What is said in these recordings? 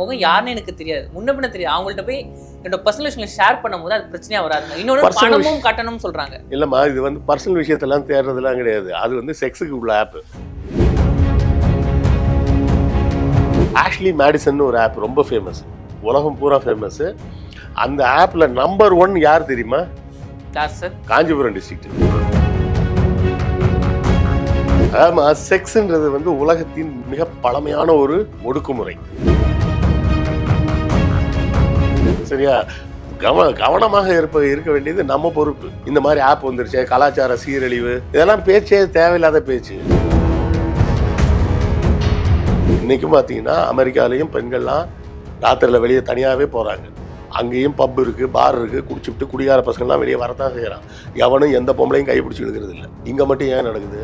முகம் யாருன்னு எனக்கு தெரியாது. முன்ன பின்ன தெரியாது. அவங்கள்ட்ட போய் என்னோட பர்சனல் விஷயங்களை ஷேர் பண்ணும்போது அது பிரச்சனையா வராதுங்க இன்னொன்று பணமும் கட்டணும்னு சொல்றாங்க. இல்லைம்மா இது வந்து பர்சனல் விஷயத்தெல்லாம் தேடுறதுலாம் கிடையாது. அது வந்து செக்ஸுக்கு உள்ள ஆப்பு ஆஷ்லி மேடிசன் ஒரு ஆப் ரொம்ப ஃபேமஸ் உலகம் பூரா ஃபேமஸ் அந்த ஆப்ல நம்பர் ஒன் யார் தெரியுமா? காஞ்சிபுரம் டிஸ்ட்ரிக்ட் ஆமா செக்ஸ்ன்றது வந்து உலகத்தின் மிக பழமையான ஒரு ஒடுக்குமுறை. சரியா? கவன கவனமாக இருப்ப இருக்க வேண்டியது நம்ம பொறுப்பு. இந்த மாதிரி ஆப் வந்துருச்சு கலாச்சார சீரழிவு இதெல்லாம் பேச்சே தேவையில்லாத பேச்சு. இன்றைக்கும் பார்த்தீங்கன்னா அமெரிக்காலையும் பெண்கள்லாம் ராத்திரியில் வெளியே தனியாகவே போகிறாங்க அங்கேயும் பப் இருக்குது பார் இருக்குது குடிச்சுட்டு குடிகார பசங்கள்லாம் வெளியே வரத்தான் செய்கிறான் எவனும் எந்த பொம்பளையும் கைப்பிடிச்சி இழுக்கிறது இல்லை. இங்கே மட்டும் ஏன் நடக்குது?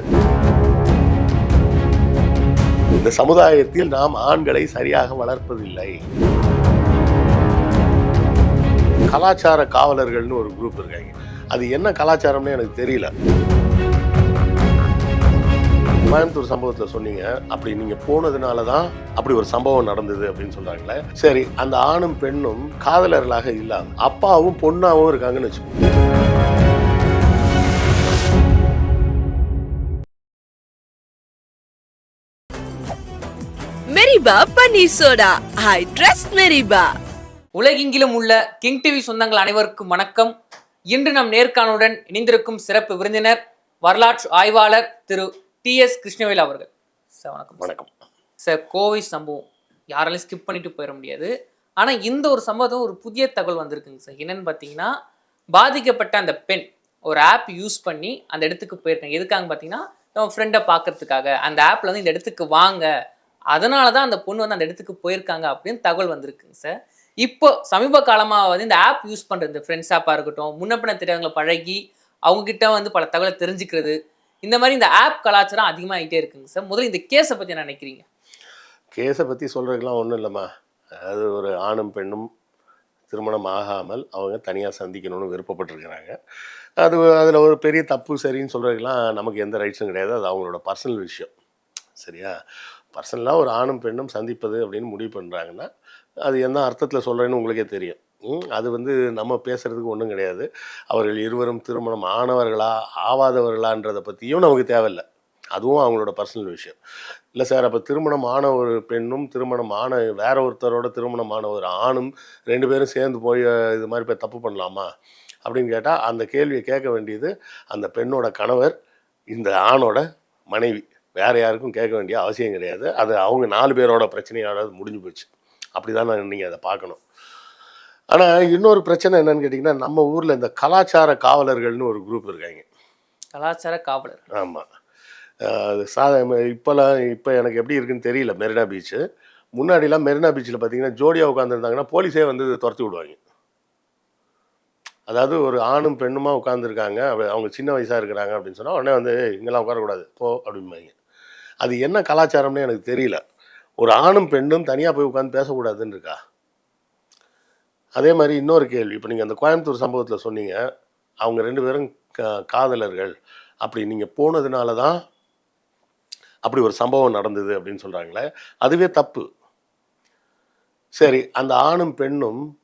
இந்த சமுதாயத்தில் நாம் ஆண்களை சரியாக வளர்ப்பதில்லை. கலாச்சார காவலர்கள்னு ஒரு குரூப் இருக்காங்க. அது என்ன கலாச்சாரம்னு எனக்கு தெரியல. கோயம்புத்தூர் சம்பவத்தில் சொன்னீங்க அப்படி நீங்கள் போனதுனால தான் அப்படி ஒரு சம்பவம் நடந்தது அப்படின்னு சொல்கிறாங்களே சரி அந்த ஆணும் பெண்ணும் காதலர்களாக இல்லாமல் அப்பாவும் பொண்ணாவும் இருக்காங்கன்னு வச்சுக்கோங்க. மெரிபா பன்னீர் சோடா ஐ ட்ரஸ்ட் மெரிபா உலகெங்கிலும் உள்ள கிங் டிவி சொந்தங்கள் அனைவருக்கும் வணக்கம். இன்று நம் நேர்காணலுடன் இணைந்திருக்கும் சிறப்பு விருந்தினர் வரலாற்று ஆய்வாளர் திரு டி எஸ் கிருஷ்ணவேல் அவர்கள். சார் வணக்கம். வணக்கம். சார் கோவை சம்பவம் யாராலையும் ஸ்கிப் பண்ணிட்டு போயிட முடியாது. ஆனால் இந்த ஒரு சம்பவம் ஒரு புதிய தகவல் வந்திருக்குங்க சார். என்னன்னு பார்த்தீங்கன்னா பாதிக்கப்பட்ட அந்த பெண் ஒரு ஆப் யூஸ் பண்ணி அந்த இடத்துக்கு போயிருக்காங்க. எதுக்காக பார்த்தீங்கன்னா நம்ம ஃப்ரெண்டை பார்க்கறதுக்காக அந்த ஆப்பில் வந்து இந்த இடத்துக்கு வாங்க. அதனால தான் அந்த பொண்ணு வந்து அந்த இடத்துக்கு போயிருக்காங்க அப்படின்னு தகவல் வந்திருக்குங்க சார். இப்போ சமீப காலமாக வந்து இந்த ஆப் யூஸ் பண்ணுறது இந்த ஃப்ரெண்ட்ஸ் ஆப்பாக இருக்கட்டும் முன்னப்பின தெரியாதவங்களை பழகி அவங்கக்கிட்ட வந்து பல தகவலை தெரிஞ்சுக்கிறது இந்த மாதிரி இந்த ஆப் கலாச்சாரம் அதிகமாகிட்டே இருக்குங்க சார். முதல்ல இந்த கேஸை பற்றி என்ன நினைக்கிறீங்க? கேஸை பற்றி சொல்கிறதுக்கெலாம் ஒன்றும் இல்லைம்மா. அது ஒரு ஆணும் பெண்ணும் திருமணம் ஆகாமல் அவங்க தனியாக சந்திக்கணும்னு விருப்பப்பட்டிருக்கிறாங்க. அது அதில் ஒரு பெரிய தப்பு சரின்னு சொல்கிறதுக்கெலாம் நமக்கு எந்த ரைட்ஸும் கிடையாது. அது அவங்களோட பர்சனல் விஷயம். சரியா? பர்சனலாக ஒரு ஆணும் பெண்ணும் சந்திப்பது அப்படின்னு முடிவு பண்ணுறாங்கன்னா அது என்ன அர்த்தத்தில் சொல்கிறேன்னு உங்களுக்கே தெரியும். அது வந்து நம்ம பேசுகிறதுக்கு ஒன்றும் கிடையாது. அவர்கள் இருவரும் திருமணம் ஆனவர்களா ஆவாதவர்களான்றதை பற்றியும் நமக்கு தேவையில்லை. அதுவும் அவங்களோட பர்சனல் விஷயம். இல்லை சார் அப்போ திருமணம் ஆன ஒரு பெண்ணும் திருமணம் ஆன வேற ஒருத்தரோட திருமணம் ஆன ஒரு ஆணும் ரெண்டு பேரும் சேர்ந்து போய் இது மாதிரி போய் தப்பு பண்ணலாமா? அப்படின்னு கேட்டால் அந்த கேள்வியை கேட்க வேண்டியது அந்த பெண்ணோட கணவர் இந்த ஆணோட மனைவி. வேற யாருக்கும் கேட்க வேண்டிய அவசியம் கிடையாது. அது அவங்க நாலு பேரோட பிரச்சனையோட முடிஞ்சு போச்சு. அப்படி தான் நீங்கள் அதை பார்க்கணும். ஆனால் இன்னொரு பிரச்சனை என்னன்னு கேட்டிங்கன்னா நம்ம ஊரில் இந்த கலாச்சார காவலர்கள்னு ஒரு குரூப் இருக்காங்க. கலாச்சார காவலர். ஆமாம் அது சாத இப்போலாம் இப்போ எனக்கு எப்படி இருக்குன்னு தெரியல மெரினா பீச்சு முன்னாடிலாம் மெரினா பீச்சில் பார்த்தீங்கன்னா ஜோடியாக உட்காந்துருந்தாங்கன்னா போலீஸே வந்து துரத்தி விடுவாங்க. அதாவது ஒரு ஆணும் பெண்ணுமா உட்காந்துருக்காங்க அவங்க சின்ன வயசாக இருக்கிறாங்க அப்படின்னு சொன்னால் உடனே வந்து "ஏய், இங்கெல்லாம் உட்காரக்கூடாது போ அப்படிம்பாங்க. அது என்ன கலாச்சாரம்னு எனக்கு தெரியல. ஒரு ஆணும் பெண்ணும் தனியாக போய் உட்காந்து பேசக்கூடாதுன்னு இருக்கா அதே மாதிரி இன்னொரு கேள்வி. இப்போ நீங்கள் அந்த கோயம்புத்தூர் சம்பவத்தில் சொன்னீங்க. அவங்க ரெண்டு பேரும் கா- காதலர்கள். அப்படி நீங்கள் போனதுனால தான் அப்படி ஒரு சம்பவம் நடந்தது அப்படின்னு சொல்கிறாங்களே அதுவே தப்பு. சரி அந்த ஆணும் பெண்ணும்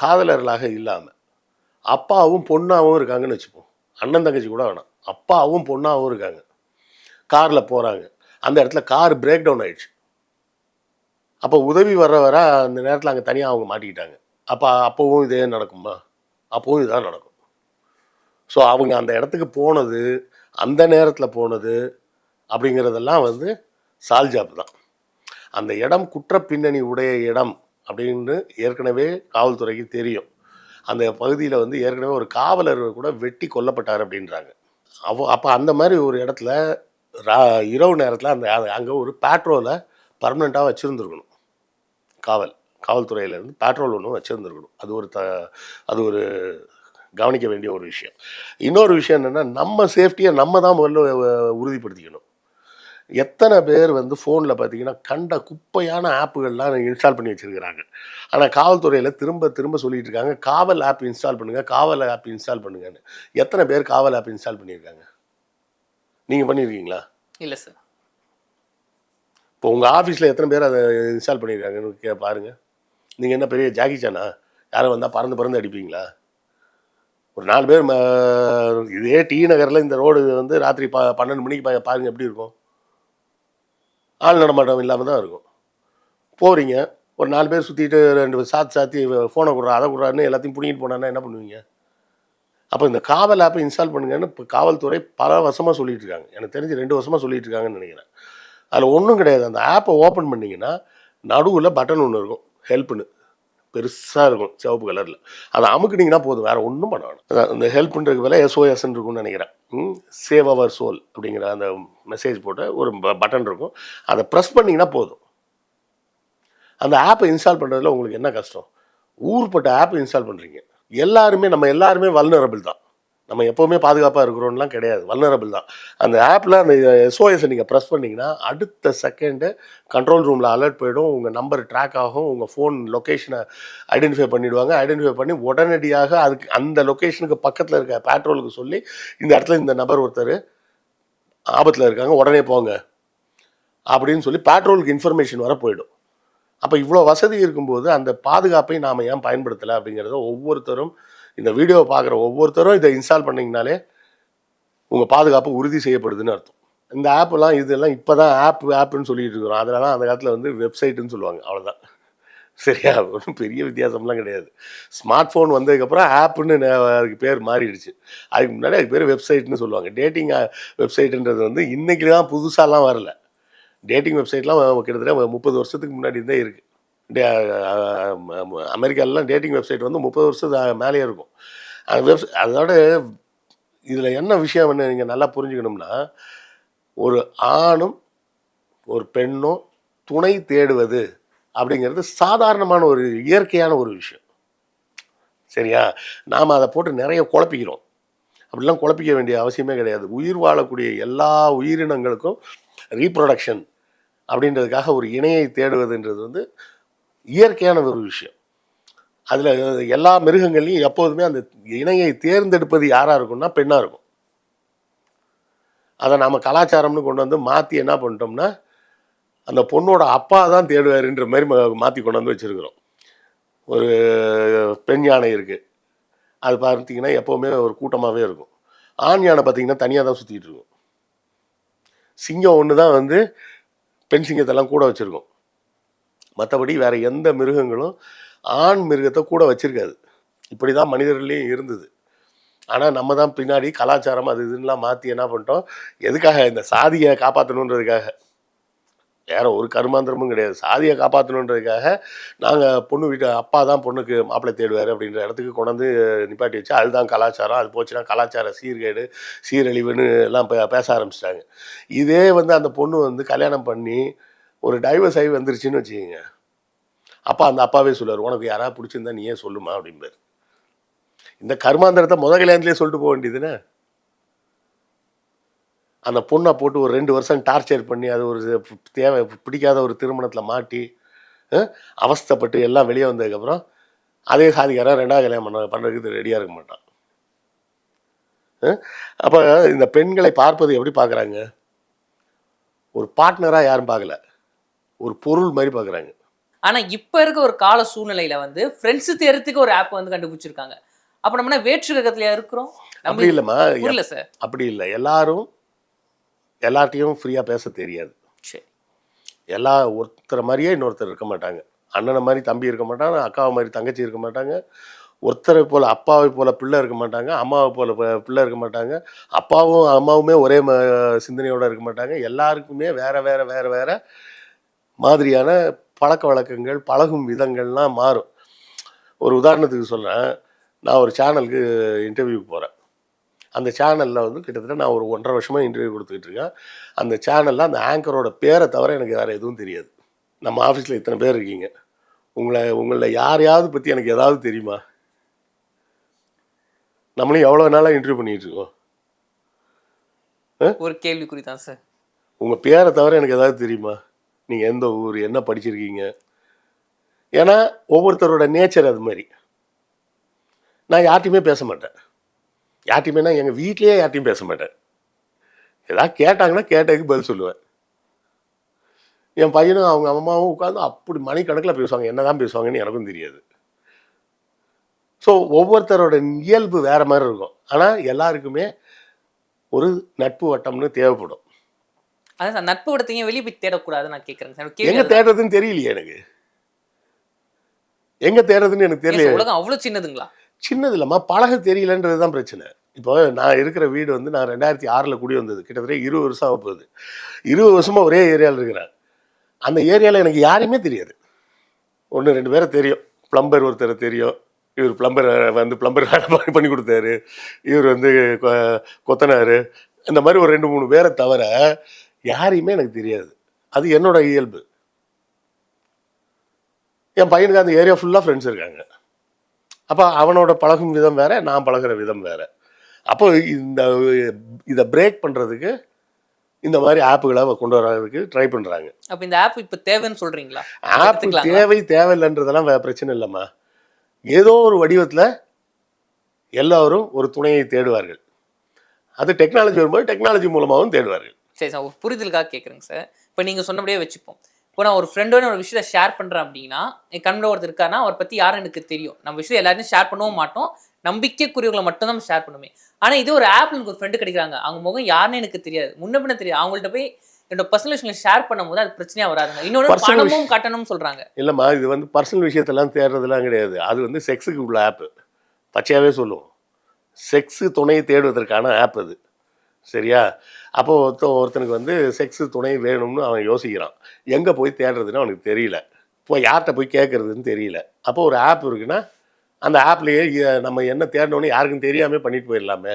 காதலர்களாக இல்லாமல் அப்பாவும் பொண்ணாகவும் இருக்காங்கன்னு வச்சுப்போம். அண்ணன் தங்கச்சி கூட வேணாம். அப்பாவும் பொண்ணாகவும் இருக்காங்க. காரில் போகிறாங்க அந்த இடத்துல கார் பிரேக் டவுன் ஆயிடுச்சு. அப்போ உதவி வர வர அந்த நேரத்தில் அங்கே தனியாக அவங்க மாட்டிக்கிட்டாங்க. அப்போ அப்போவும் இதே நடக்குமா? அப்போவும் இதான் நடக்கும். ஸோ அவங்க அந்த இடத்துக்கு போனது அந்த நேரத்தில் போனது அப்படிங்கிறதெல்லாம் வந்து சால்ஜாப் தான். அந்த இடம் குற்ற பின்னணி உடைய இடம் அப்படின்னு ஏற்கனவே காவல்துறைக்கு தெரியும். அந்த பகுதியில் வந்து ஏற்கனவே ஒரு காவலர் கூட வெட்டி கொல்லப்பட்டார் அப்படின்றாங்க. அவ அப்போ அந்த மாதிரி ஒரு இடத்துல ரா இரவு நேரத்தில் அந்த அங்கே ஒரு பேட்ரோலை பர்மனெண்ட்டாக வச்சுருந்துருக்கணும். காவல் காவல்துறையிலேருந்து பேட்ரோல் ஒன்று வச்சுருந்துருக்கணும். அது ஒரு த அது ஒரு கவனிக்க வேண்டிய ஒரு விஷயம். இன்னொரு விஷயம் என்னென்னா நம்ம சேஃப்டியை நம்ம தான் முதல்ல உறுதிப்படுத்திக்கணும். எத்தனை பேர் வந்து ஃபோனில் பார்த்தீங்கன்னா கண்ட குப்பையான ஆப்புகள்லாம் இன்ஸ்டால் பண்ணி வச்சுருக்கிறாங்க. ஆனால் காவல்துறையில் திரும்ப திரும்ப சொல்லிட்டு இருக்காங்க காவல் ஆப் இன்ஸ்டால் பண்ணுங்கள் காவல் ஆப் இன்ஸ்டால் பண்ணுங்கன்னு. எத்தனை பேர் காவல் ஆப் இன்ஸ்டால் பண்ணியிருக்காங்க? நீங்கள் பண்ணியிருக்கீங்களா? இல்லை சார் இப்போ உங்கள் ஆஃபீஸில் எத்தனை பேர் அதை இன்ஸ்டால் பண்ணியிருக்காங்கன்னு கே பாருங்கள் நீங்கள் என்ன பெரிய ஜாக்கி சானா? யாரும் வந்தால் பறந்து பறந்து அடிப்பீங்களா? ஒரு நாலு பேர் ம- இதே டி நகரில் இந்த ரோடு வந்து ராத்திரி ப பன்னெண்டு மணிக்கு பா- பாருங்கள் எப்படி இருக்கும். ஆள் நடமாட்டம் இல்லாமல் தான் இருக்கும். போகிறீங்க ஒரு நாலு பேர் சுற்றிட்டு ரெண்டு சாத்தி சாத்தி ஃபோனை கொடுறா அதை கொடுறான்னு எல்லாத்தையும் பிடிங்கிட்டு போனான்னா என்ன பண்ணுவீங்க? அப்போ இந்த காவல் ஆப்பை இன்ஸ்டால் பண்ணுங்கன்னு இப்போ காவல்துறை பல வருஷமாக சொல்லிட்டு இருக்காங்க. எனக்கு தெரிஞ்சு ரெண்டு வருஷமாக சொல்லிட்டு இருக்காங்கன்னு நினைக்கிறேன். அதில் ஒன்றும் கிடையாது. அந்த ஆப்பை ஓப்பன் பண்ணிங்கன்னா நடுவில் பட்டன் ஒன்று இருக்கும். ஹெல்ப்னு பெருசாக இருக்கும் சிவப்பு கலரில் அதை அமுக்குனீங்கன்னா போதும். வேறு ஒன்றும் பண்ண வேணும். அதான் இந்த ஹெல்ப்ன்றது வேலை எஸ்ஓஎஸ்ன்னு இருக்கும்னு நினைக்கிறேன். சேவ் அவர் சோல் அப்படிங்கிற அந்த மெசேஜ் போட்ட ஒரு பட்டன் இருக்கும். அதை ப்ரெஸ் பண்ணிங்கன்னா போதும். அந்த ஆப்பை இன்ஸ்டால் பண்ணுறதுல உங்களுக்கு என்ன கஷ்டம்? ஊர்பட்ட ஆப் இன்ஸ்டால் பண்ணுறீங்க எல்லாருமே நம்ம எல்லாருமே வல்னரபிள் தான். நம்ம எப்போவுமே பாதுகாப்பாக இருக்கிறோம்லாம் கிடையாது. வல்னரபிள் தான். அந்த ஆப்பில் அந்த எஸ்ஓஎஸை நீங்கள் ப்ரெஸ் பண்ணிங்கன்னா அடுத்த செகண்டு கண்ட்ரோல் ரூமில் அலர்ட் போயிடும். உங்கள் நம்பர் ட்ராக் ஆகும். உங்கள் ஃபோன் லொக்கேஷனை ஐடென்டிஃபை பண்ணிவிடுவாங்க ஐடென்டிஃபை பண்ணி உடனடியாக அதுக்கு அந்த லொக்கேஷனுக்கு பக்கத்தில் இருக்க பேட்ரோலுக்கு சொல்லி இந்த இடத்துல இந்த நபர் ஒருத்தர் ஆபத்தில் இருக்காங்க உடனே போங்க. அப்படின்னு சொல்லி பேட்ரோலுக்கு இன்ஃபர்மேஷன் வர போயிடும். அப்போ இவ்வளோ வசதி இருக்கும்போது அந்த பாதுகாப்பை நாம் ஏன் பயன்படுத்தலை அப்படிங்கிறத ஒவ்வொருத்தரும் இந்த வீடியோவை பார்க்குற ஒவ்வொருத்தரும் இதை இன்ஸ்டால் பண்ணிங்கனாலே உங்கள் பாதுகாப்பு உறுதி செய்யப்படுதுன்னு அர்த்தம். இந்த ஆப்பெல்லாம் இதெல்லாம் இப்போ தான் ஆப் ஆப்புன்னு சொல்லிட்டு இருக்கிறோம். அதில் தான் அந்த காலத்தில் வந்து வெப்சைட்டுன்னு சொல்லுவாங்க. அவ்வளோதான் சரியா? ஒன்றும் பெரிய வித்தியாசம்லாம் கிடையாது. ஸ்மார்ட் ஃபோன் வந்ததுக்கப்புறம் ஆப்புன்னு அதுக்கு பேர் மாறிடுச்சு. அதுக்கு முன்னாடி அதுக்கு பேர் வெப்சைட்னு சொல்லுவாங்க. டேட்டிங் வெப்சைட்டுன்றது வந்து இன்றைக்கி தான் புதுசாலாம் வரல. டேட்டிங் வெப்சைட்லாம் கிட்டத்தட்ட முப்பது வருஷத்துக்கு முன்னாடி தான் இருக்குது அமெரிக்காலலாம் டேட்டிங் வெப்சைட் வந்து முப்பது வருஷத்துக்கு மேலேயே இருக்கும். அந்த வெப்ஸ் அதோட இதில் என்ன விஷயம் என்ன நீங்கள் நல்லா புரிஞ்சுக்கணும்னா ஒரு ஆணும் ஒரு பெண்ணும் துணை தேடுவது அப்படிங்கிறது சாதாரணமான ஒரு இயற்கையான ஒரு விஷயம். சரியா? நாம் அதை போட்டு நிறைய குழப்பிக்கிறோம். அப்படிலாம் குழப்பிக்க வேண்டிய அவசியமே கிடையாது. உயிர் வாழக்கூடிய எல்லா உயிரினங்களுக்கும் ரீப்ரொடக்ஷன் அப்படின்றதுக்காக ஒரு இணையை தேடுவதுன்றது வந்து இயற்கையான ஒரு விஷயம். அதில் எல்லா மிருகங்கள்லையும் எப்போதுமே அந்த இணையை தேர்ந்தெடுப்பது யாராக இருக்கும்னா பெண்ணாக இருக்கும். அதை நாம் கலாச்சாரம்னு கொண்டு வந்து மாற்றி என்ன பண்ணிட்டோம்னா அந்த பொண்ணோட அப்பா தான் தேடுவாருன்ற மாதிரி மாற்றி கொண்டு வந்து வச்சுருக்கிறோம். ஒரு பெண் யானை இருக்குது அது பார்த்தீங்கன்னா எப்போவுமே ஒரு கூட்டமாகவே இருக்கும். ஆண் யானை பார்த்தீங்கன்னா தனியாக தான் சுற்றிட்டு இருக்கும். சிங்கம் ஒன்று தான் வந்து பெண் சிங்கத்தெல்லாம் கூட வச்சுருக்கோம். மற்றபடி வேற எந்த மிருகங்களும் ஆண் மிருகத்தை கூட வச்சிருக்காது. இப்படி தான் மனிதர்களையும் இருந்தது. ஆனால் நம்ம தான் பின்னாடி கலாச்சாரம் அது இதுன்னெலாம் மாற்றி என்ன பண்ணிட்டோம்? எதுக்காக இந்த சாதியை காப்பாற்றணுன்றதுக்காக வேற ஒரு கருமாந்திரமும் கிடையாது. சாதியை காப்பாற்றணுன்றதுக்காக நாங்கள் பொண்ணு வீட்டு அப்பா தான் பொண்ணுக்கு மாப்பிள்ளை தேடுவார் அப்படின்ற இடத்துக்கு கொண்டாந்து நிப்பாட்டி வச்சு அதுதான் கலாச்சாரம். அது போச்சுன்னா கலாச்சார சீர்கேடு சீரழிவுன்னு எல்லாம் பே- பேச ஆரம்பிச்சிட்டாங்க. இதே வந்து அந்த பொண்ணு வந்து கல்யாணம் பண்ணி ஒரு டைவர்ஸ் ஆகி வந்துருச்சுன்னு வச்சுக்கோங்க. அப்பா அந்த அப்பாவே சொல்லுவார் உனக்கு யாராவது பிடிச்சிருந்தா நீயே சொல்லுமா? அப்படிம்பார். இந்த கர்மாந்திரத்தை முத கல்யாணத்துலேயே சொல்லிட்டு போக வேண்டியதுன்னு அந்த பொண்ணை போட்டு ஒரு ரெண்டு வருஷம் டார்ச்சர் பண்ணி அது ஒரு தேவை பிடிக்காத ஒரு திருமணத்தில் மாட்டி அவஸ்தப்பட்டு அவஸ்தைப்பட்டு எல்லாம் வெளியே வந்ததுக்கப்புறம் அதே சாதிக்காரன் ரெண்டாவது கல்யாணம் பண்ண பண்ணுறதுக்கு ரெடியாக இருக்க மாட்டான். அப்போ இந்த பெண்களை பார்ப்பது எப்படி பார்க்குறாங்க? ஒரு பார்ட்னராக யாரும் பார்க்கல. ஒரு பொருள் மாதிரி பார்க்குறாங்க ஆனா இப்ப இருக்க ஒரு கால சூழ்நிலையில வந்து ஃப்ரெண்ட்ஸ் தேர்றதுக்கு ஒரு ஆப் வந்து கண்டுபிடிச்சிருக்காங்க. அப்ப நம்ம வேற்று கிரகத்திலயா இருக்கிறோம்? அப்படி இல்லைம்மா. புரியல சார் அப்படி இல்லை. எல்லாரும் எல்லார்ட்டையும் ஃப்ரீயாக பேச தெரியாது. சரி. எல்லா ஒருத்தரை மாதிரியே இன்னொருத்தர் இருக்க மாட்டாங்க. அண்ணனை மாதிரி தம்பி இருக்க மாட்டாங்க அக்காவை மாதிரி தங்கச்சி இருக்க மாட்டாங்க. ஒருத்தரை போல் அப்பாவை போல் பிள்ளை இருக்க மாட்டாங்க அம்மாவை போல் பிள்ளை இருக்க மாட்டாங்க. அப்பாவும் அம்மாவுமே ஒரே சிந்தனையோடு இருக்க மாட்டாங்க. எல்லாருக்குமே வேற வேற வேற வேற மாதிரியான பழக்க வழக்கங்கள் பழகும் விதங்கள்லாம் மாறும். ஒரு உதாரணத்துக்கு சொல்கிறேன் நான் ஒரு சேனலுக்கு இன்டர்வியூக்கு போகிறேன் அந்த சேனலில் வந்து கிட்டத்தட்ட நான் ஒரு ஒன்றரை வருஷமாக இன்டர்வியூ கொடுத்துக்கிட்டு இருக்கேன். அந்த சேனலில் அந்த ஆங்கரோட பேரை தவிர எனக்கு வேறு எதுவும் தெரியாது. நம்ம ஆஃபீஸில் இத்தனை பேர் இருக்கீங்க. உங்களை உங்களில் யாரையாவது பற்றி எனக்கு ஏதாவது தெரியுமா? நம்மளும் எவ்வளோ நாளாக இன்டர்வியூ பண்ணிகிட்டு இருக்கோம்? ஒரு கேள்விக்குறி தான் சார் உங்கள் பேரை தவிர எனக்கு ஏதாவது தெரியுமா? நீங்கள் எந்த ஊர் என்ன படிச்சிருக்கீங்க? ஏன்னா ஒவ்வொருத்தரோட நேச்சர் அது மாதிரி. நான் யார்ட்டையுமே பேச மாட்டேன். யார்ட்டையுமேனா எங்கள் வீட்லேயே யார்ட்டையும் பேச மாட்டேன். ஏதாவது கேட்டாங்கன்னா கேட்டதுக்கு பதில் சொல்லுவேன். என் பையனும் அவங்க அம்மாவும் உட்காந்து அப்படி மணிக்கணக்கில் பேசுவாங்க. என்னதான் பேசுவாங்கன்னு எனக்கும் தெரியாது. ஸோ ஒவ்வொருத்தரோட இயல்பு வேறு மாதிரி இருக்கும். ஆனால் எல்லாருக்குமே ஒரு நட்பு வட்டம்னு தேவைப்படும். அதான் நட்பு விடத்தையும் வெளியே போய் தேடக்கூடாதுன்னு நான் கேட்குறேங்க சார். எங்க. தேடுறதுன்னு தெரியலையே எனக்கு. எங்க தேடுறதுன்னு எனக்கு தெரியல உலகம் அவ்வளவு சின்னதுங்களா? சின்னது இல்லைம்மா பழக தெரியலன்றது தான் பிரச்சனை. இப்போ நான் இருக்கிற வீடு வந்து நான் ரெண்டாயிரத்தி ஆறில் குடி வந்தது. கிட்டத்தட்ட இருபது வருஷம் ஆக போகுது. இருபது வருஷமாக ஒரே ஏரியாவில் இருக்கிறேன். அந்த ஏரியாவில் எனக்கு யாரையுமே தெரியாது. ஒன்று ரெண்டு பேரை தெரியும். பிளம்பர் ஒருத்தர் தெரியும். இவர் பிளம்பர் வந்து பிளம்பர் வேலை பண்ணி- கொடுத்தாரு. இவர் வந்து கொத்தனார். இந்த மாதிரி ஒரு ரெண்டு மூணு பேரை தவிர யாரையுமே எனக்கு தெரியாது. அது என்னோட இயல்பு. என் பையனுக்கு அந்த ஏரியா ஃபுல்லாக ஃப்ரெண்ட்ஸ் இருக்காங்க. அப்போ அவனோட பழகும் விதம் வேற நான் பழகுற விதம் வேற. அப்போ இந்த இதை பிரேக் பண்ணுறதுக்கு இந்த மாதிரி ஆப்புகளை கொண்டு வர்றதுக்கு ட்ரை பண்ணுறாங்க அப்ப இந்த ஆப் இப்ப தேவைன்னு சொல்றீங்களா? ஆப்? தேவை தேவையில்லைன்றதெல்லாம் வேற பிரச்சனை இல்லைம்மா. ஏதோ ஒரு வடிவத்தில் எல்லாரும் ஒரு துணையை தேடுவார்கள். அது டெக்னாலஜி வரும்போது டெக்னாலஜி மூலமாகவும் தேடுவார்கள். சரி சார் ஒரு புரிதலுக்காக கேட்குறேங்க சார். இப்போ நீங்கள் சொன்னபடியே வச்சுப்போம். இப்போ நான் ஒரு ஃப்ரெண்டோட ஒரு விஷயத்தை ஷேர் பண்ணுறேன் அப்படின்னா என் கண்ணில் ஒருத்தர் இருக்காருன்னா அவரை பற்றி யாரும் எனக்கு தெரியும். நம்ம விஷயம் எல்லாரையும் ஷேர் பண்ணவும் மாட்டோம். நம்பிக்கைக்குரியவங்களை மட்டும் தான் ஷேர் பண்ணுமே. ஆனால் இது ஒரு ஆப்ல எனக்கு ஒரு ஃப்ரெண்டு கிடைக்கிறாங்க. அவங்க முகம் யாருன்னு எனக்கு தெரியாது. முன்ன பின்ன தெரியாது. அவங்கள்ட்ட போய் என்னோட பர்சனல் விஷயங்களை ஷேர் பண்ணும்போது அது பிரச்சனையாக வராதுங்க. இன்னொன்று பணமும் கட்டணும்னு சொல்கிறாங்க இல்லைம்மா இது வந்து பர்சனல் விஷயத்தெல்லாம் தேடுறதுலாம் கிடையாது. அது வந்து செக்ஸுக்கு உள்ள ஆப்பு பச்சையாகவே சொல்லுவோம். செக்ஸு துணையை தேடுவதற்கான ஆப் அது. சரியா? அப்போ ஒருத்த ஒருத்தனுக்கு வந்து செக்ஸு துணை வேணும்னு அவன் யோசிக்கிறான். எங்கே போய் தேடுறதுன்னு அவனுக்கு தெரியல. இப்போ யார்கிட்ட போய் கேட்குறதுன்னு தெரியல. அப்போ ஒரு ஆப் இருக்குன்னா அந்த ஆப்லேயே நம்ம என்ன தேடணும்னு யாருக்கும் தெரியாமல் பண்ணிட்டு போயிடலாமே.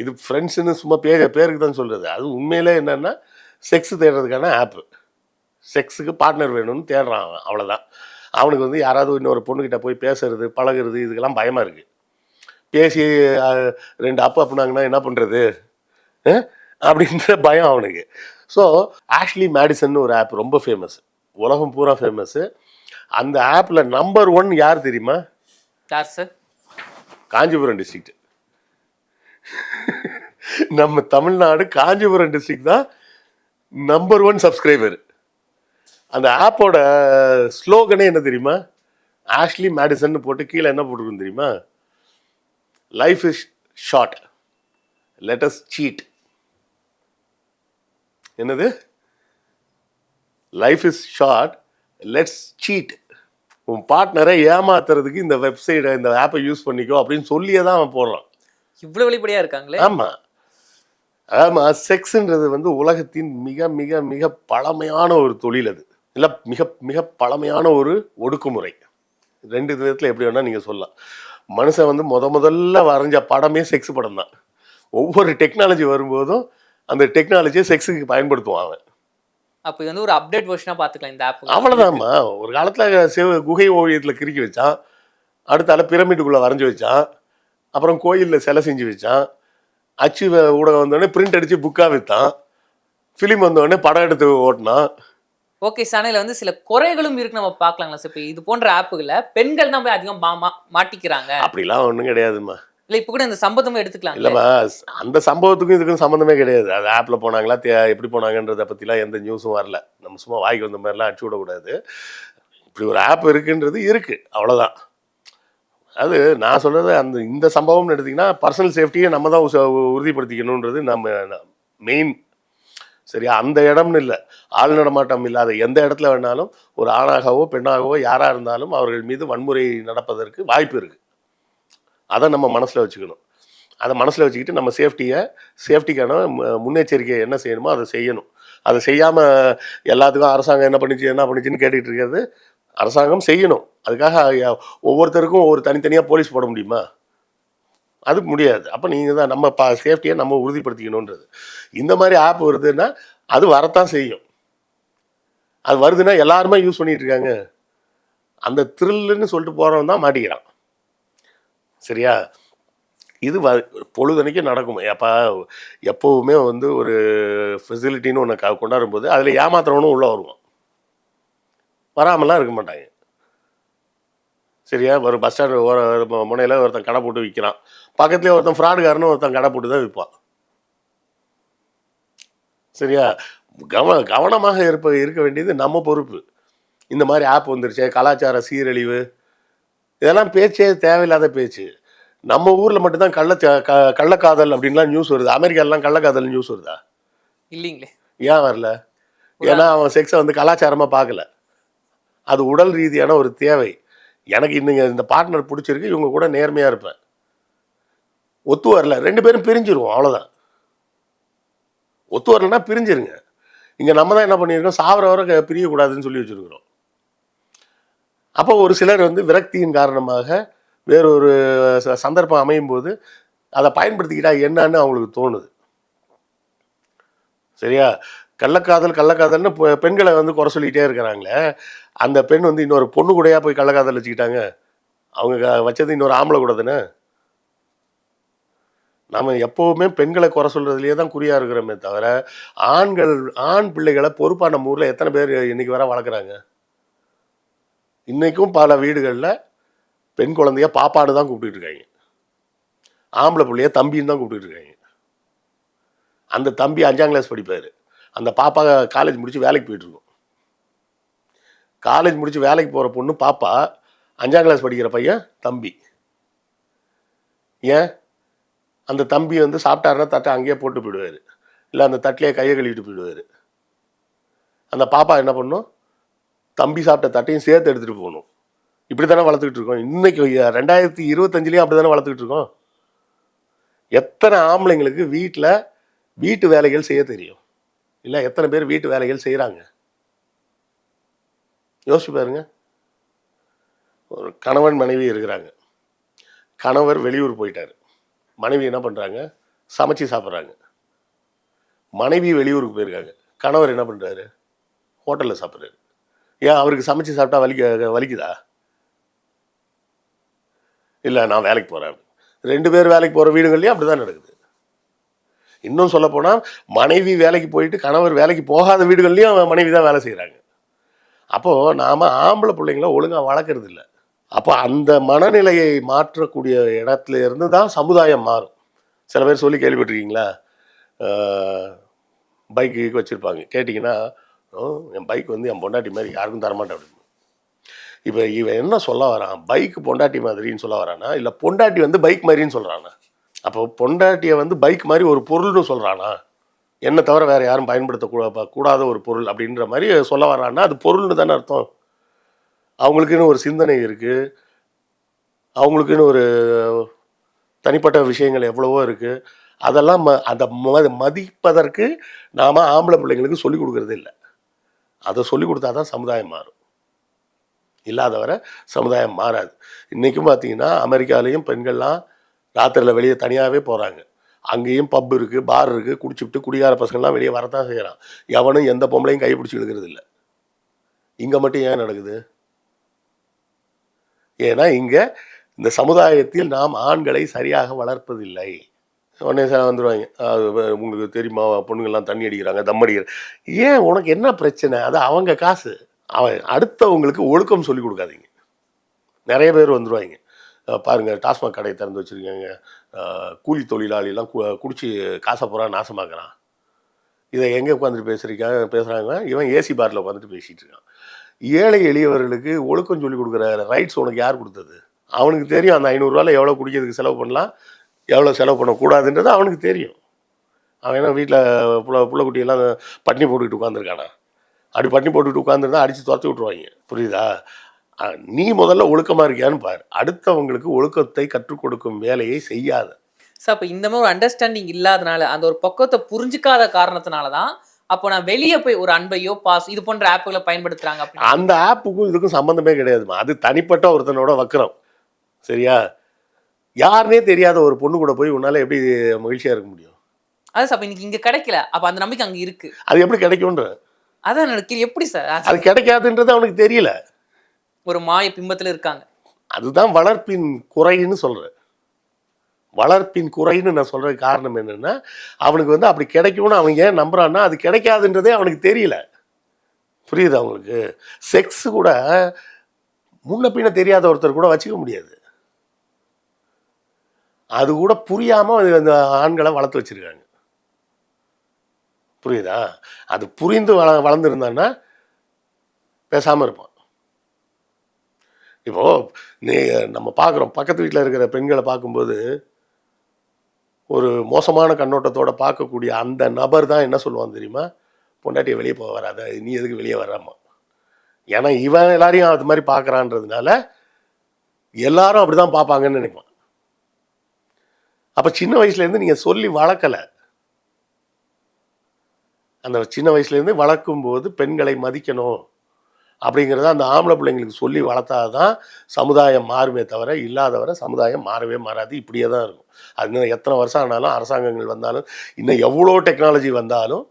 இது ஃப்ரெண்ட்ஸுன்னு சும்மா பேர் பேருக்கு தான் சொல்கிறது அது உண்மையிலே என்னென்னா செக்ஸ் தேடுறதுக்கான ஆப்பு செக்ஸுக்கு பார்ட்னர் வேணும்னு தேடுறான் அவன். அவ்வளோதான் அவனுக்கு வந்து யாராவது இன்னொரு பொண்ணுக்கிட்ட போய் பேசுறது பழகுறது இதுக்கெல்லாம் பயமாக இருக்குது பேசி ரெண்டு அப்பு அப்புனாங்கன்னா என்ன பண்ணுறது அப்படின்ற பயம் அவனுக்கு. ஸோ ஆஷ்லி மேடிசன் ஒரு ஆப் ரொம்ப ஃபேமஸ் உலகம் பூரா ஃபேமஸ்ஸு அந்த ஆப்பில் நம்பர் ஒன் யார் தெரியுமா? யார் சார் காஞ்சிபுரம் டிஸ்ட்ரிக்ட் நம்ம தமிழ்நாடு காஞ்சிபுரம் டிஸ்ட்ரிக்ட் தான் நம்பர் ஒன் சப்ஸ்கிரைபர் அந்த ஆப்போட ஸ்லோகனே என்ன தெரியுமா? ஆஷ்லி மேடிசன் போட்டு கீழே என்ன போட்டிருக்கும் தெரியுமா? Life is short let's cheat என்னது? Life is short let's cheat உன் பார்ட்னரை ஏமாத்துறதுக்கு இந்த வெப்சைட்டை இந்த ஆப்பை யூஸ் பண்ணிக்கோ அப்படின்னு சொல்லியே தான் அவன் போடுறான். இவ்வளோ வெளிப்படையாக இருக்காங்களே? ஆமா. ஆமா செக்ஸ்ன்றது வந்து உலகத்தின் மிக மிக மிக பழமையான ஒரு தொழில் அது. இல்ல மிக மிக பழமையான ஒரு ஒடுக்குமுறை. ரெண்டு விதத்துல எப்படி வேணா நீங்க சொல்லலாம். மனுஷன் வந்து முத முதல்ல வரைஞ்ச படமே செக்ஸ் படம் தான். ஒவ்வொரு டெக்னாலஜி வரும்போதும் அந்த டெக்னாலஜியை செக்ஸுக்கு பயன்படுத்துவான் அவன். அப்போ இது வந்து ஒரு அப்டேட் வெர்ஷனாக பார்த்துக்கலாம் இந்த ஆப் அவ்வளோதாம்மா ஒரு காலத்துல சிவ குகை ஓவியத்துல கிறுக்கி வச்சான். அடுத்தால பிரமிட்டுக்குள்ள வரைஞ்சி வச்சான். அப்புறம் கோயில்ல சிலை செஞ்சு வச்சான். அச்சு ஊடகம் வந்தோடனே பிரிண்ட் அடிச்சு புக்கா விற்றான் ஃபிலிம் வந்தோடனே படம் எடுத்து ஓட்டினான். ஓகே சார் வந்து சில குறைகளும் இருக்கு. நம்ம பார்க்கலாங்களா சார் இப்போ இது போன்ற ஆப்புகளை பெண்கள் தான் போய் அதிகம் மாட்டிக்கிறாங்க. அப்படிலாம் ஒன்றும் கிடையாதும்மா. இல்லை இப்போ கூட இந்த சம்பந்தமே எடுத்துக்கலாம். இல்லைம்மா அந்த சம்பவத்துக்கும் இதுக்கும் சம்மந்தமே கிடையாது. அது ஆப்பில் போனாங்களா தே எப்படி போனாங்கன்றதை பற்றிலாம் எந்த நியூஸும் வரல. நம்ம சும்மா வாய்க்கு வந்த மாதிரிலாம் அடிச்சு விடக்கூடாது. இப்படி ஒரு ஆப் இருக்குன்றது இருக்கு அவ்வளோதான் அது நான் சொல்றது அந்த இந்த சம்பவம்னு எடுத்திங்கன்னா பர்சனல் சேஃப்டியை நம்ம தான் உறுதிப்படுத்திக்கணுன்றது நம்ம மெயின் சரியா? அந்த இடம்னு இல்லை. ஆள் நடமாட்டம் இல்லாத எந்த இடத்துல வேணாலும் ஒரு ஆணாகவோ பெண்ணாகவோ யாராக இருந்தாலும் அவர்கள் மீது வன்முறை நடப்பதற்கு வாய்ப்பு இருக்குது அதை நம்ம மனசில் வச்சுக்கணும். அதை மனசில் வச்சுக்கிட்டு நம்ம சேஃப்டியை சேஃப்டிக்கான மு- முன்னெச்சரிக்கை என்ன செய்யணுமோ அதை செய்யணும். அதை செய்யாமல் எல்லாத்துக்கும் அரசாங்கம் என்ன பண்ணிச்சு என்ன பண்ணிச்சுன்னு கேட்டுக்கிட்டு இருக்கிறது அரசாங்கம் செய்யணும். அதுக்காக ஒவ்வொருத்தருக்கும் ஒவ்வொரு தனித்தனியாக போலீஸ் போட முடியுமா? அது முடியாது. அப்போ நீங்கள் தான் நம்ம பா சேஃப்டியை நம்ம உறுதிப்படுத்திக்கணுன்றது. இந்த மாதிரி ஆப் வருதுன்னா அது வரத்தான் செய்யும். அது வருதுன்னா எல்லாருமே யூஸ் பண்ணிகிட்ருக்காங்க இருக்காங்க. அந்த த்ரில்லுன்னு சொல்லிட்டு போகிறவன் தான் மாட்டிக்கிறான். சரியா? இது வ பொழுதனைக்கும் நடக்கும். எப்போ எப்போவுமே வந்து ஒரு ஃபெசிலிட்டின்னு ஒன்று க கொண்டாடும் போது அதில் ஏமாத்துறவனும் உள்ளே வருவான். வராமலாம் இருக்க மாட்டாங்க. சரியா? ஒரு பஸ் ஸ்டாண்டு ஒரு முனையில் ஒருத்தன் கடை போட்டு விற்கிறான் பக்கத்துலேயே ஒருத்தன் ஃப்ராடுக்காரனும் ஒருத்தன் கடை போட்டு தான் விற்பான். சரியா? கவன கவனமாக இருப்ப இருக்க வேண்டியது நம்ம பொறுப்பு. இந்த மாதிரி ஆப் வந்துருச்சு கலாச்சார சீரழிவு இதெல்லாம் பேச்சே தேவையில்லாத பேச்சு. நம்ம ஊரில் மட்டும்தான் கள்ள க கள்ளக்காதல் அப்படின்லாம் நியூஸ் வருது? அமெரிக்காலலாம் கள்ளக்காதல் நியூஸ் வருதா? இல்லைங்களே. ஏன் வரல? ஏன்னா அவன் செக்ஸை வந்து கலாச்சாரமாக பார்க்கல. அது உடல் ரீதியான ஒரு தேவை. எனக்கு இன்னுங்க இந்த பார்ட்னர் பிடிச்சிருக்கு இவங்க கூட நேர்மையாக இருப்பேன். ஒத்து வரல. ரெண்டு பேரும் பிரிஞ்சிருவோம் அவ்வளோதான் ஒத்து வரலன்னா பிரிஞ்சிருங்க. இங்கே நம்ம தான் என்ன பண்ணியிருக்கோம்? சாவர வரை பிரியக்கூடாதுன்னு சொல்லி வச்சுருக்கிறோம். அப்போ ஒரு சிலர் வந்து விரக்தியின் காரணமாக வேறொரு ச- சந்தர்ப்பம் அமையும் போது அதை பயன்படுத்திக்கிட்டா என்னன்னு அவங்களுக்கு தோணுது. சரியா? கள்ளக்காதல் கள்ளக்காதல்னு பெண்களை வந்து குறை சொல்லிக்கிட்டே இருக்கிறாங்களே அந்த பெண் வந்து இன்னொரு பொண்ணு கூடையாக போய் கள்ளக்காதல் வச்சுக்கிட்டாங்க? அவங்க வச்சது இன்னொரு ஆம்பளை கூட தானே? நம்ம எப்போவுமே பெண்களை குறை சொல்றதுலயே தான் குறியா இருக்கிறோமே தவிர ஆண்கள் ஆண் பிள்ளைகளை பொறுப்பான நம்ம எத்தனை பேர் இன்னைக்கு வர வளர்க்குறாங்க? இன்றைக்கும் பல வீடுகளில் பெண் குழந்தைய பாப்பான்னு தான் கூப்பிட்டுட்டு இருக்காங்க. ஆம்பளை பிள்ளைய தம்பின்னு தான் கூப்பிட்டுருக்காங்க இருக்காங்க. அந்த தம்பி அஞ்சாம் கிளாஸ் படிப்பார். அந்த பாப்பா காலேஜ் முடித்து வேலைக்கு போயிட்டுருக்கோம் காலேஜ் முடித்து வேலைக்கு போகிற பொண்ணு பாப்பா அஞ்சாம் கிளாஸ் படிக்கிற பையன் தம்பி. ஏன்? அந்த தம்பி வந்து சாப்பிட்டாருன்னா தட்டை அங்கேயே போட்டு போயிடுவார். இல்லை அந்த தட்டிலே கையை கழுவிட்டு போயிடுவார். அந்த பாப்பா என்ன பண்ணும்? தம்பி சாப்பிட்ட தட்டையும் சேர்த்து எடுத்துகிட்டு போகணும். இப்படி தானே வளர்த்துக்கிட்டு இருக்கோம். இன்னைக்கு ரெண்டாயிரத்தி இருபத்தஞ்சிலையும் அப்படி தானே வளர்த்துக்கிட்டு இருக்கோம். எத்தனை ஆம்பளைங்களுக்கு வீட்டில் வீட்டு வேலைகள் செய்ய தெரியும்? இல்லை எத்தனை பேர் வீட்டு வேலைகள் செய்கிறாங்க யோசிச்சு பாருங்க. ஒரு கணவன் மனைவி இருக்கிறாங்க. கணவர் வெளியூர் போயிட்டார். மனைவி என்ன பண்ணுறாங்க சமைச்சு சாப்பிட்றாங்க. மனைவி வெளியூருக்கு போயிருக்காங்க. கணவர் என்ன பண்ணுறாரு ஹோட்டலில் சாப்பிட்றாரு. ஏன் அவருக்கு சமைச்சு சாப்பிட்டா வலிக்க வலிக்குதா? இல்லை நான் வேலைக்கு போகிறேன் ரெண்டு பேர் வேலைக்கு போகிற வீடுகள்லையும் அப்படி தான் நடக்குது. இன்னும் சொல்லப்போனால் மனைவி வேலைக்கு போயிட்டு கணவர் வேலைக்கு போகாத வீடுகள்லையும் மனைவி தான் வேலை செய்கிறாங்க அப்போது நாம் ஆம்பளை பிள்ளைங்கள ஒழுங்காக வளர்க்குறது இல்லை. அப்போ அந்த மனநிலையை மாற்றக்கூடிய இடத்துல இருந்து தான் சமுதாயம் மாறும். சில பேர் சொல்லி கேள்விப்பட்டிருக்கீங்களா? பைக்கு வச்சுருப்பாங்க. கேட்டிங்கன்னா என் பைக் வந்து என் பொண்டாட்டி மாதிரி யாருக்கும் தரமாட்டேன் அப்படின்னு. இப்போ இவன் என்ன சொல்ல வரான்? பைக் பொண்டாட்டி மாதிரின்னு சொல்ல வரானா? இல்லை பொண்டாட்டி வந்து பைக் மாதிரின்னு சொல்கிறானா அப்போ பொண்டாட்டியை வந்து பைக் மாதிரி ஒரு பொருள்னு சொல்கிறானா என்ன தவிர வேறு யாரும் பயன்படுத்த கூடாத ஒரு பொருள் அப்படின்ற மாதிரி சொல்ல வரான்னா அது பொருள்னு தானே அர்த்தம். அவங்களுக்குன்னு ஒரு சிந்தனை இருக்குது அவங்களுக்குன்னு ஒரு தனிப்பட்ட விஷயங்கள் எவ்வளவோ இருக்குது அதெல்லாம் ம அதை ம மதிப்பதற்கு நாம் ஆம்பளை பிள்ளைங்களுக்கு சொல்லிக் கொடுக்கறது இல்லை. அதை சொல்லிக் கொடுத்தா தான் சமுதாயம் மாறும். இல்லாதவரை சமுதாயம் மாறாது. இன்றைக்கும் பார்த்தீங்கன்னா அமெரிக்காலேயும் பெண்கள்லாம் ராத்திரியில் வெளியே தனியாகவே போகிறாங்க அங்கேயும் பப் இருக்குது பார் இருக்குது குடிச்சுட்டு குடிகார பசங்கள்லாம் வெளியே வரத்தான் செய்கிறான் எவனும் எந்த பொம்பளையும் கை பிடிச்சி இல்லை. இங்கே மட்டும் ஏன் நடக்குது? ஏன்னா இங்கே இந்த சமுதாயத்தில் நாம் ஆண்களை சரியாக வளர்ப்பதில்லை. உடனே சார் வந்துடுவாங்க அது உங்களுக்கு தெரியுமா? பொண்ணுங்கள்லாம் தண்ணி அடிக்கிறாங்க தம் அடிக்கிறாங்க ஏன் உனக்கு என்ன பிரச்சனை? அது அவங்க காசு. அவன் அடுத்தவங்களுக்கு ஒழுக்கம் சொல்லி கொடுக்காதீங்க. நிறைய பேர் வந்துடுவாங்க பாருங்கள் டாஸ்மாக் கடையை திறந்து வச்சுருக்காங்க. கூலி தொழிலாளிலாம் கு குடிச்சு காசை பூரா நாசமாக்குறான். இதை எங்கே உட்காந்துட்டு பேசுகிறீங்க பேசுகிறாங்க இவன் ஏசி பாரில் உட்காந்துட்டு பேசிகிட்டு இருக்கான். ஏழை எளியவர்களுக்கு ஒழுக்கம் சொல்லி கொடுக்குற ரைட்ஸ் உனக்கு யார் கொடுத்தது? அவனுக்கு தெரியும் அந்த ஐநூறுரூவாவில் எவ்வளோ குடிக்கிறதுக்கு செலவு பண்ணலாம். எவ்வளோ செலவு பண்ணக்கூடாதுன்றது அவனுக்கு தெரியும். அவன் என்ன வீட்டில் புள்ள புள்ளக்குட்டியெல்லாம் பட்டினி போட்டுக்கிட்டு உட்காந்துருக்கானா அப்படி பட்டினி போட்டுக்கிட்டு உட்காந்துருந்தா அடித்து துரத்தி விட்ருவாங்க புரியுதா? நீ முதல்ல ஒழுக்கமாக இருக்கியான்னு பாரு. அடுத்தவங்களுக்கு ஒழுக்கத்தை கற்றுக் கொடுக்கும் வேலையை செய்யாத. சார் அப்போ இந்த மாதிரி ஒரு அண்டர்ஸ்டாண்டிங் இல்லாதனால அந்த ஒரு பக்குவத்தை புரிஞ்சுக்காத காரணத்தினால தான் அப்போ நான் வெளியே போய் ஒரு அன்பையோ பாஸ் இது போன்ற ஆப்புகளை பயன்படுத்துறாங்க அப்படின்னு. அந்த ஆப்புக்கும் இதுக்கும் சம்மந்தமே கிடையாதுமா அது தனிப்பட்ட ஒருத்தனோட வக்கரம். சரியா? யாருனே தெரியாத ஒரு பொண்ணு கூட போய் உன்னால எப்படி மகிழ்ச்சியாக இருக்க முடியும்? அது சார் அப்போ இன்னைக்கு இங்க கிடைக்கல. அப்போ அந்த நம்பிக்கை அங்க இருக்கு. அது எப்படி கிடைக்கும்ன்ற? அதான் கேள்வி. எப்படி சார்? அது கிடைக்காதுன்றது அவனுக்கு தெரியல. ஒரு மாய பிம்பத்துல இருக்காங்க. அதுதான் வளர்ப்பின் குறைன்னு சொல்கிறேன் வளர்ப்பின் குறைன்னு நான் சொல்கிற காரணம் என்னென்னா அவனுக்கு வந்து அப்படி கிடைக்கும்னு அவன் ஏன் நம்புறான்னா அது கிடைக்காதுன்றதே அவனுக்கு தெரியல. புரியுது அவங்களுக்கு செக்ஸ் கூட முன்ன பின்ன தெரியாத ஒருத்தர் கூட வச்சுக்க முடியாது. அது கூட புரியாமல் அந்த ஆண்களை வளர்த்து வச்சிருக்காங்க. புரியுதா? அது புரிந்து வள வளர்ந்துருந்தான்னா பேசாமல் இருப்பான். இப்போது நீ நம்ம பார்க்குறோம் பக்கத்து வீட்டில் இருக்கிற பெண்களை பார்க்கும்போது ஒரு மோசமான கண்ணோட்டத்தோட பார்க்கக்கூடிய அந்த நபர் தான் என்ன சொல்லுவான் தெரியுமா? பொண்டாட்டியை வெளியே போக வராத. நீ எதுக்கு வெளியே வராமா ஏன்னா இவன் எல்லாரையும் அது மாதிரி பார்க்குறான்றதுனால எல்லாரும் அப்படி தான் பார்ப்பாங்கன்னு நினைப்பான். அப்போ சின்ன வயசுலேருந்து நீங்கள் சொல்லி வளர்க்கலை. அந்த சின்ன வயசுலேருந்து வளர்க்கும்போது பெண்களை மதிக்கணும் அப்படிங்கிறத அந்த ஆம்பளை பிள்ளைங்களுக்கு சொல்லி வளர்த்தாதான் சமுதாயம் மாறுமே தவிர இல்லாதவரை சமுதாயம் மாறவே மாறாது. இப்படியே தான் இருக்கும். அது இன்னும் எத்தனை வருஷம் ஆனாலும் அரசாங்கங்கள் வந்தாலும் இன்னும் எவ்வளோ டெக்னாலஜி வந்தாலும்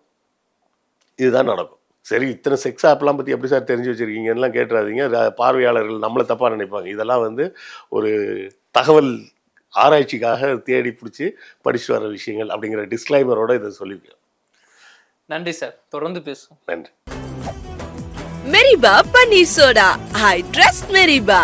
இதுதான் நடக்கும். சரி இத்தனை செக்ஸ் ஆப்லாம் பற்றி எப்படி சார் தெரிஞ்சு வச்சுருக்கீங்கலாம் கேட்டுறாதீங்க. பார்வையாளர்கள் நம்மளை தப்பாக நினைப்பாங்க. இதெல்லாம் வந்து ஒரு தகவல் ஆராய்ச்சிக்காக தேடி பிடிச்சி படிச்சுட்டு வர விஷயங்கள் அப்படிங்கிற டிஸ்க்ளைமரோட இதை சொல்லியிருக்கேன். நன்றி சார். தொடர்ந்து பேசுவோம். நன்றி. மெரிபா பன்னீர் சோடா ஐ ட்ரஸ்ட் மெரிபா